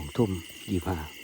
องทุ่มยี่ห้า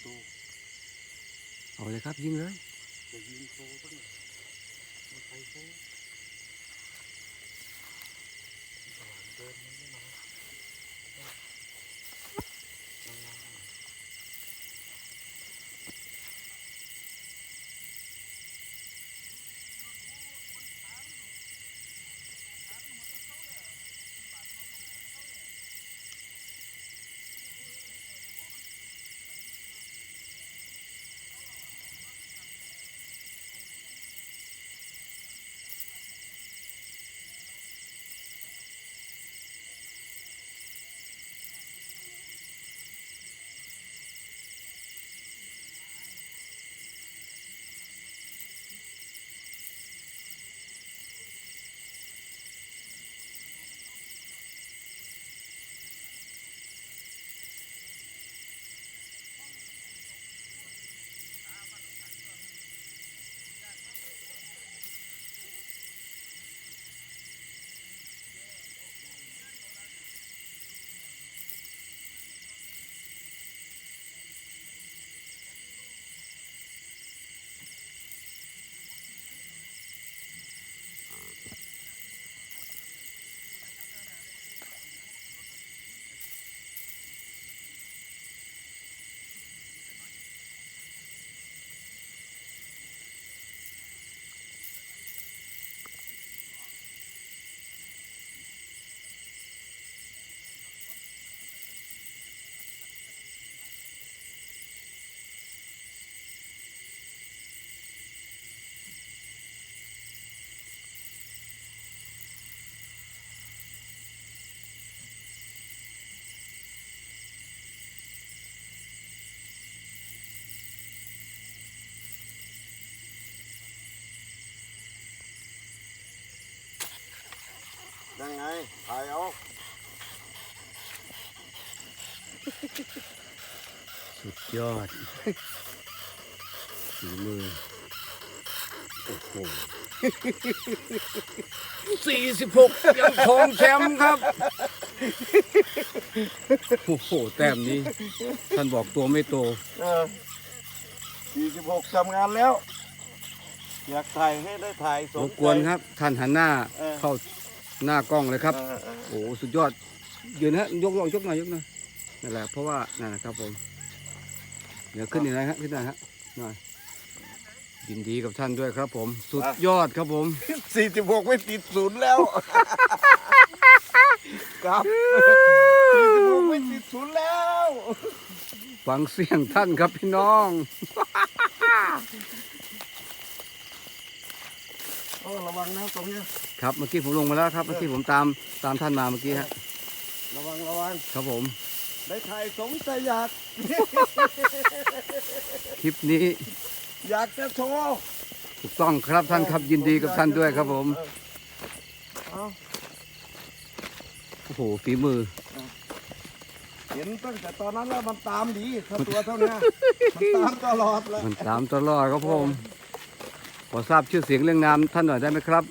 โตเอาเลยครับยิงเลยจะยิงโตตั้งมาใครโต ถ่ายเอาสุดยอดฝีมือโอ้โหสี่สิบหกยังครองแชมป์ครับ โอ้โห แต้มนี้ ท่านบอกตัวไม่โตเออสี่สิบหกทำงานแล้ว อยากถ่ายให้ได้ถ่ายสรมบกวนครับ ท่านหันหน้าเออเข้า หน้ากล้องเลยครับเออเออโอ้โหสุดยอดยืนฮะยกลองยกหน่อยยกหน่อยนั่นแหละเพราะว่านั่นแหละครับผม เดี๋ยวขึ้นอีกนะฮะขึ้นหน่อยฮะหน่อยยินดีกับท่านด้วยครับ ผม สุดยอดครับผมสี่สิบหกไม่ติดศูนย์แล้ว ครับสี่สิบหกไม่ติดศูนย์แล้ว ฟังเสียงท่านครับพี่น้อง โอ้ระวังนะตรงเนี้ยครับเมื่อกี้ผมลงมาแล้วครับเมื่อกี้ผมตามตามท่านมาเมื่อกี้ฮะระวังระวังครับผมได้ถ่ายสมใจอยากคลิปนี้ อยากจะโชว์ถูกต้องครับท่านครับยินดีกับท่านด้วยครับผมเอาโอ้โหฝีมือ เห็นตั้งแต่ตอนนั้นแล้วมันตามดีถ้าตัวเท่านี้มันตามตลอดเลยมันตามตลอดครับผม ขอทราบชื่อเสียงเรื่องนามท่านหน่อยได้ไหมครับ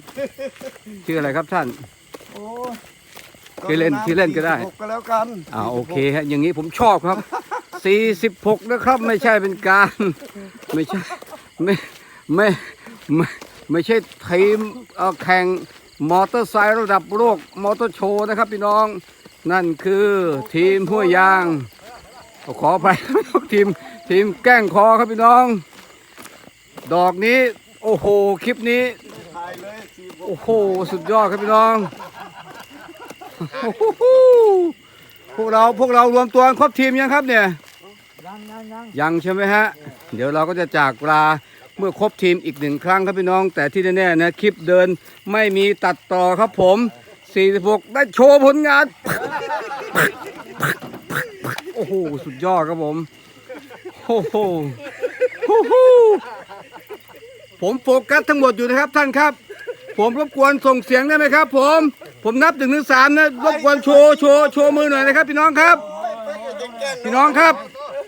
ชื่ออะไรครับท่าน โอ้ยชื่อเล่นชื่อเล่นก็ได้ 46ก็แล้วกันอ่าโอเคฮะอย่างนี้ผมชอบครับ 46 นะครับ ไม่ใช่เป็นการ ไม่ใช่ไม่ไม่ไม่ไม่ใช่ทีมเอ่อแข่งมอเตอร์ไซค์ระดับโลกมอเตอร์โชว์นะครับพี่น้อง นั่นคือทีมห้วยยาง ขออภัยครับทีมทีมแกล้งคอครับพี่น้อง ดอกนี้ โอ้โห คลิปนี้ถ่ายเลยสี่หกโอ้โห สุดยอดครับพี่น้องโอ้โหพวกเราพวกเรารวมตัวกันครบทีมยังครับเนี่ยยังยังยังยังใช่ไหมฮะ เดี๋ยวเราก็จะจากลาเมื่อครบทีมอีกหนึ่งครั้งครับพี่น้อง แต่ที่แน่ๆนะคลิปเดินไม่มีตัดต่อครับผม 46 ได้โชว์ผลงาน โอ้โห สุดยอดครับผม โอ้โหโอ้โห ผมโฟกัสทั้งหมดอยู่นะครับท่านครับ ผมรบกวนส่งเสียงได้ไหมครับ ผม ผมนับถึงถึงสามนะรบกวนโชว์โชว์โชว์มือหน่อยนะครับ พี่น้องครับ พี่น้องครับ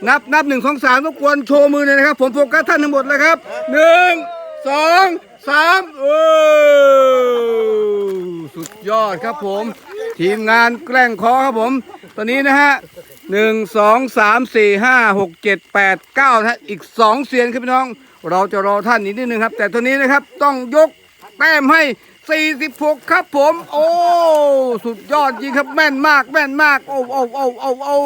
นับนับหนึ่งสองสามรบกวนโชว์มือหน่อยนะครับ ผมโฟกัสท่านทั้งหมดแล้วครับหนึ่งสองสามโอ้สุดยอดครับผม ทีมงานแกล้งคอครับผม ตอนนี้นะฮะหนึ่งสองสามสี่ห้าหกเจ็ดแปดเก้านะฮะอีกสองเซียนครับพี่น้อง เราจะรอท่านอีกนิดนึงครับ แต่ตัวนี้นะครับต้องยกแต้มให้ 46 ครับผม โอ้ สุดยอดจริงครับแม่นมาก แม่นมาก โอ้โอ้โอ้โอ้โอ้